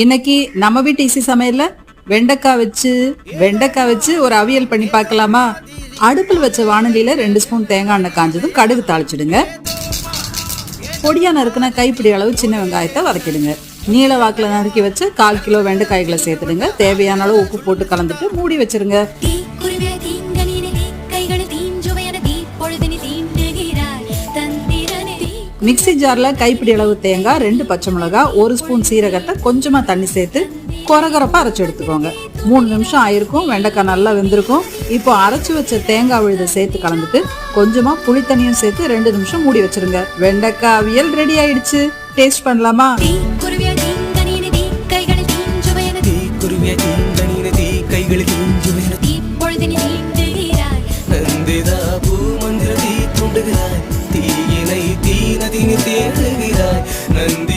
இன்னைக்கு நம்ம வீட்டு இசை சமையல்ல வெண்டைக்காய் வச்சு வெண்டைக்காய் வச்சு ஒரு அவியல் பண்ணி பார்க்கலாமா? அடுப்பில் வச்ச வானலியில ரெண்டு ஸ்பூன் தேங்காய் எண்ணெய் காஞ்சதும் கடுகு தாளிச்சிடுங்க. பொடியா நறுக்குனா கைப்பிடி அளவு சின்ன வெங்காயத்தை வதக்கிடுங்க. நீல வாக்கில் நறுக்கி வச்சு கால் கிலோ வெண்டைக்காய்களை சேர்த்துடுங்க. தேவையான அளவு உப்பு போட்டு கலந்துட்டு மூடி வச்சிருங்க. மிக்சி ஜாரில் கைப்பிடி அளவு தேங்காய் ரெண்டு பச்சை மிளகா ஒரு ஸ்பூன் சீரகத்தை கொஞ்சமாக தண்ணி சேர்த்து குறகுறப்பாக அரைச்சி எடுத்துக்கோங்க. மூணு நிமிஷம் ஆயிருக்கும் வெண்டைக்காய் நல்லா வெந்திருக்கும். இப்போ அரைச்சி வச்ச தேங்காய் விழுதை சேர்த்து கலந்துட்டு கொஞ்சமாக புளித்தண்ணியும் சேர்த்து ரெண்டு நிமிஷம் மூடி வச்சிருங்க. வெண்டைக்காவியல் ரெடி ஆயிடுச்சு. டேஸ்ட் பண்ணலாமா? கைகளுக்கு தேடுகிறாய். நன்றி.